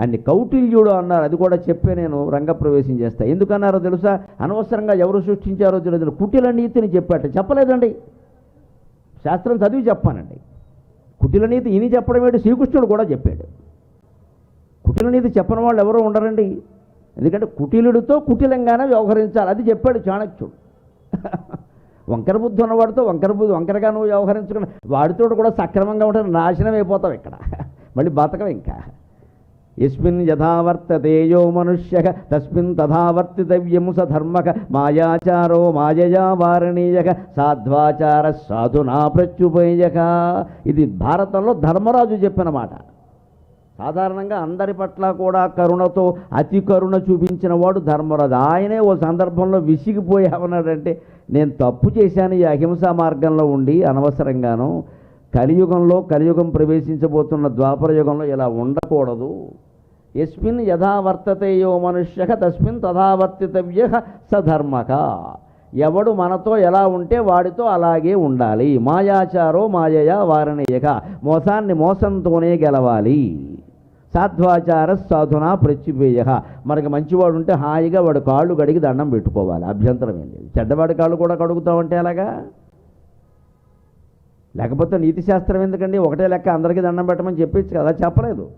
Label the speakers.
Speaker 1: అని కౌటిల్యుడు అన్నారు. అది కూడా చెప్పే నేను రంగప్రవేశం చేస్తా. ఎందుకన్నారో తెలుసా? అనవసరంగా ఎవరు సృష్టించారో తెలియదు. కుటిల నీతిని చెప్పాట. చెప్పలేదండి. శాస్త్రం చదివి చెప్పానండి. కుటిల నీతి ఇని చెప్పడం ఏంటి శ్రీకృష్ణుడు కూడా చెప్పాడు. కుటిల నీతి చెప్పని వాళ్ళు ఎవరో ఉండరండి. ఎందుకంటే కుటిలుడితో కుటిలంగానే వ్యవహరించాలి. అది చెప్పాడు చాణక్యుడు. వంకర బుద్ధి ఉన్నవాడితో వంకర బుద్ధి వంకరగా నువ్వు వ్యవహరించుకుని వాడితో కూడా సక్రమంగా ఉంటే నాశనం అయిపోతావు ఇక్కడ. మళ్ళీ బతకం ఇంకా. ఎస్మిన్ యథావర్తతే యో మనుష్య తస్మిన్ తథావర్తితవ్యం స ధర్మక మాయాచారో మాయయా వారణీయక సాధ్వాచార సాధునా ప్రత్యుపేయక ఇది భారతంలో ధర్మరాజు చెప్పిన మాట. సాధారణంగా అందరి పట్ల కూడా కరుణతో అతి కరుణ చూపించిన వాడు ధర్మరాజు. ఆయనే ఓ సందర్భంలో విసిగిపోయామన్నాడంటే నేను తప్పు చేశాను ఈ అహింసా మార్గంలో ఉండి అనవసరంగాను కలియుగంలో కలియుగం ప్రవేశించబోతున్న ద్వాపర యుగంలో ఇలా ఉండకూడదు. ఎస్మిన్ యథా యో మనుష్య తస్మిన్ తథావర్తితవ్య సధర్మక ఎవడు మనతో ఎలా ఉంటే వాడితో అలాగే ఉండాలి. మాయాచారో మాయయా వారణీయక మోసాన్ని మోసంతోనే గెలవాలి. సాధ్వాచార సాధున ప్రత్యుపేయ. మనకి మంచివాడు ఉంటే హాయిగా వాడు కాళ్ళు కడిగి దండం పెట్టుకోవాలి. అభ్యంతరం ఏం లేదు. చెడ్డవాడి కాళ్ళు కూడా కడుగుతామంటే అలాగా లేకపోతే నీతిశాస్త్రం ఎందుకండి? ఒకటే లెక్క అందరికీ దండం పెట్టమని చెప్పచ్చు కదా చెప్పలేదు.